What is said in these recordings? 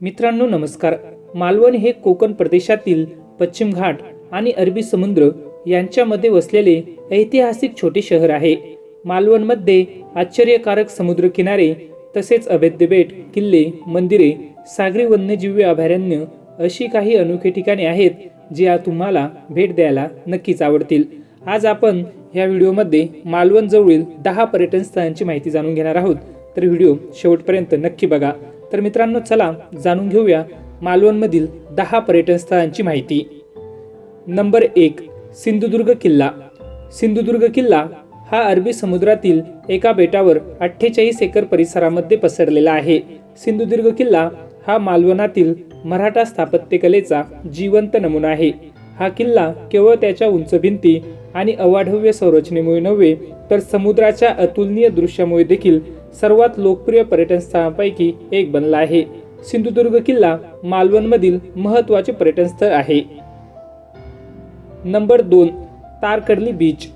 मित्रांनो नमस्कार. मालवण हे कोकण प्रदेशातील पश्चिम घाट आणि अरबी समुद्र यांच्यामध्ये वसलेले ऐतिहासिक छोटे शहर आहे. मालवणमध्ये आश्चर्यकारक समुद्र किनारे तसेच अभेद्य बेट किल्ले मंदिरे सागरी वन्यजीव अभयारण्य अशी काही अनोखी ठिकाणे आहेत जी आज तुम्हाला भेट द्यायला नक्कीच आवडतील. आज आपण या व्हिडिओमध्ये मालवणजवळील दहा पर्यटन स्थळांची माहिती जाणून घेणार आहोत. तर व्हिडिओ शेवटपर्यंत नक्की बघा. तर मित्रांनो चला जाणून घेऊया मालवणमधील दहा पर्यटन स्थळांची माहिती. नंबर एक सिंधुदुर्ग किल्ला. सिंधुदुर्ग किल्ला हा अरबी समुद्रातील एका बेटावर अठ्ठेचाळीस एकर परिसरामध्ये पसरलेला आहे. सिंधुदुर्ग किल्ला हा मालवणातील मराठा स्थापत्यकलेचा जिवंत नमुना आहे. हा किल्ला केवळ त्याच्या उंच भिंती आणि अवाढव्य संरचनेमुळे नव्हे तर समुद्राच्या अतुलनीय दृश्यामुळे देखील सर्वात लोकप्रिय पर्यटन स्थळांपैकी एक बनला आहे. सिंधुदुर्ग किल्ला मालवणमधील महत्त्वाचे पर्यटन स्थळ आहे. नंबर दोन तारकडली बीच.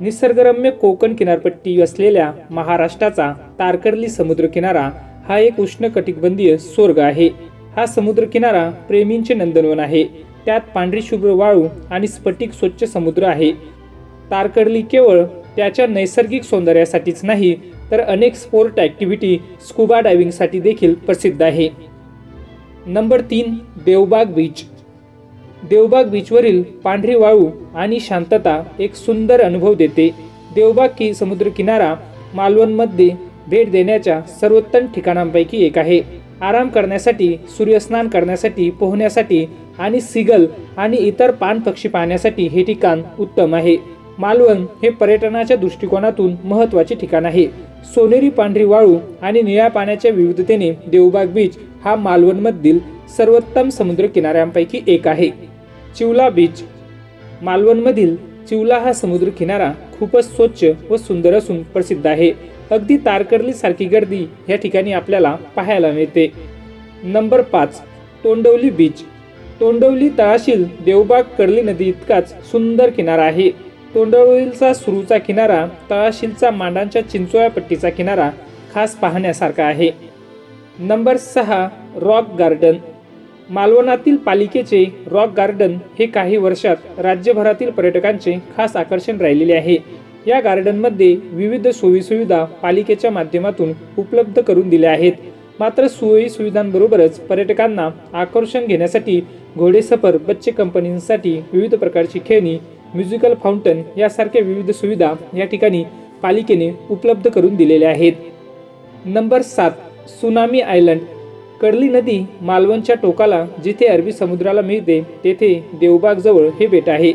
निसर्गरम्य कोकण किनारपट्टी असलेल्या महाराष्ट्राचा तारकडली समुद्रकिनारा हा एक उष्णकटिबंधीय स्वर्ग आहे. हा समुद्रकिनारा प्रेमींचे नंदनवन आहे. त्यात पांढरी शुभ्र वाळू आणि स्फटिक स्वच्छ समुद्र आहे. तारकर्ली केवळ त्याच्या नैसर्गिक सौंदर्यासाठीच नाही तर अनेक स्पोर्ट ॲक्टिव्हिटी स्कुबा डायव्हिंगसाठी देखील प्रसिद्ध आहे. नंबर तीन देवबाग बीच. देवबाग बीचवरील पांढरी वाळू आणि शांतता एक सुंदर अनुभव देते. देवबाग की समुद्र किनारा मालवणमध्ये भेट देण्याच्या सर्वोत्तम ठिकाणांपैकी एक आहे. आराम करण्यासाठी सूर्यस्नान करण्यासाठी पोहण्यासाठी आणि सिगल आणि इतर पान पक्षी पाहण्यासाठी हे ठिकाण उत्तम आहे. मालवण हे पर्यटनाच्या दृष्टिकोनातून महत्त्वाचे ठिकाण आहे. सोनेरी पांढरी वाळू आणि निळ्या पाण्याच्या विविधतेने देवबाग बीच हा मालवणमधील सर्वोत्तम समुद्र किनाऱ्यांपैकी एक आहे. चिवला बीच. मालवणमधील चिवला हा समुद्र किनारा खूपच स्वच्छ व सुंदर असून प्रसिद्ध आहे. अगदी तारकर्ली सारखी गर्दी या ठिकाणी आपल्याला पाहायला मिळते. नंबर पाच. तोंडवली बीच. तोंडवली तळाशील देवबाग कर्ली नदी इतकाच सुंदर किनारा आहे. तोंडवळीलचा सुरूचा किनारा तळाशीलचा मांडांच्या चिंचोळ्या पट्टीचा किनारा खास पाहण्यासारखा आहे. नंबर सहा रॉक गार्डन. मालवणातील पालिकेचे रॉक गार्डन हे काही वर्षात राज्यभरातील पर्यटकांचे खास आकर्षण राहिलेले आहे. या गार्डनमध्ये विविध सोयीसुविधा पालिकेच्या माध्यमातून उपलब्ध करून दिल्या आहेत. मात्र सोयी सुविधांबरोबरच पर्यटकांना आकर्षण घेण्यासाठी घोडेसफर बच्चे कंपनींसाठी विविध प्रकारची खेळणी म्युझिकल फाउंटन यासारख्या विविध सुविधा या ठिकाणी पालिकेने उपलब्ध करून दिलेल्या आहेत. नंबर सात सुनामी आयलंड. कडली नदी मालवणच्या टोकाला जिथे अरबी समुद्राला मिळते तेथे देवबागजवळ हे बेट आहे.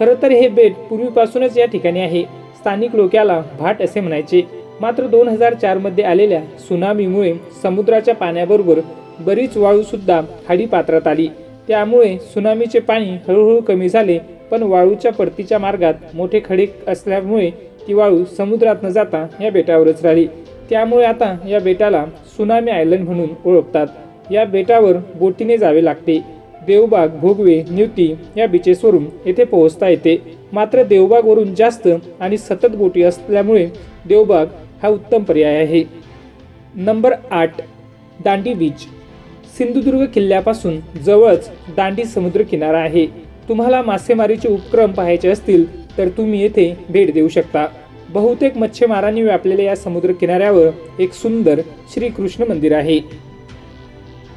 खरं तर हे बेट पूर्वीपासूनच या ठिकाणी आहे. स्थानिक लोक याला भाट असे म्हणायचे. मात्र दोन हजार चारमध्ये आलेल्या सुनामीमुळे समुद्राच्या पाण्याबरोबर बरीच वाळू सुद्धा खाडी पात्रात आली. त्यामुळे सुनामीचे पाणी हळूहळू कमी झाले पण वाळूच्या परतीच्या मार्गात मोठे खडे असल्यामुळे ती वाळू समुद्रात न जाता या बेटावरच राहिली. त्यामुळे आता या बेटाला सुनामी आयलंड म्हणून ओळखतात. या बेटावर बोटीने जावे लागते. देवबाग भोगवे न्युती या बीचेसवरून येथे पोहोचता येते. मात्र देवबागवरून जास्त आणि सतत बोटी असल्यामुळे देवबाग हा उत्तम पर्याय आहे. नंबर आठ दांडी बीच. सिंधुदुर्ग किल्ल्यापासून जवळच दांडी समुद्र किनारा आहे. तुम्हाला मासेमारीचे उपक्रम पाहायचे असतील तर तुम्ही येथे भेट देऊ शकता. बहुतेक मच्छीमारांनी व्यापलेल्या या समुद्र किनाऱ्यावर एक सुंदर श्रीकृष्ण मंदिर आहे.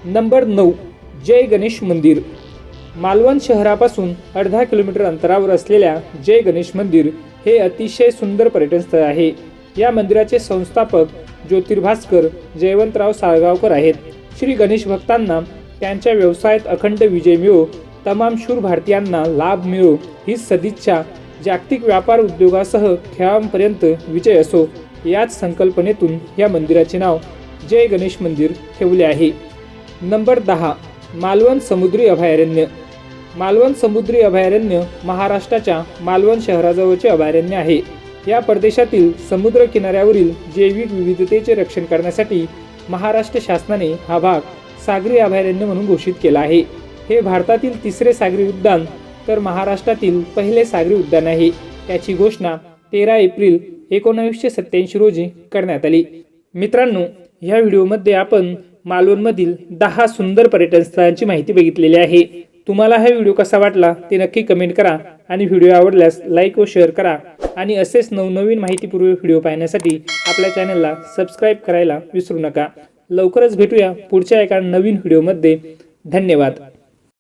नंबर नऊ जय गणेश मंदिर. मालवण शहरापासून अर्धा किलोमीटर अंतरावर असलेल्या जय गणेश मंदिर हे अतिशय सुंदर पर्यटन स्थळ आहे. या मंदिराचे संस्थापक ज्योतिर्भास्कर जयवंतराव साळगावकर आहेत. श्री गणेश भक्तांना त्यांच्या व्यवसायात अखंड विजय मिळो तमाम शूर भारतीयांना लाभ मिळो ही सदिच्छा. जागतिक व्यापार उद्योगासह खेळांपर्यंत विजय असो याच संकल्पनेतून या मंदिराचे नाव जय गणेश मंदिर ठेवले आहे. नंबर दहा मालवण समुद्री अभयारण्य. मालवण समुद्री अभयारण्य महाराष्ट्राच्या मालवण शहराजवळचे अभयारण्य आहे. या प्रदेशातील समुद्र किनाऱ्यावरील जैविक विविधतेचे रक्षण करण्यासाठी महाराष्ट्र शासनाने हा भाग सागरी अभयारण्य म्हणून घोषित केला आहे. हे भारतातील तिसरे सागरी उद्यान तर महाराष्ट्रातील पहिले सागरी उद्यान आहे. त्याची घोषणा तेरा एप्रिल एकोणावीसशे सत्याऐंशी रोजी करण्यात आली. मित्रांनो ह्या व्हिडिओमध्ये आपण मालवणमधील दहा सुंदर पर्यटन स्थळांची माहिती बघितलेली आहे. तुम्हाला हा व्हिडिओ कसा वाटला ते नक्की कमेंट करा आणि व्हिडिओ आवडल्यास लाईक व शेअर करा. आणि असेच नवनवीन माहितीपूर्वी व्हिडिओ पाहण्यासाठी आपल्या चॅनलला सबस्क्राईब करायला विसरू नका. लवकरच भेटूया पुढच्या एका नवीन व्हिडिओमध्ये. धन्यवाद.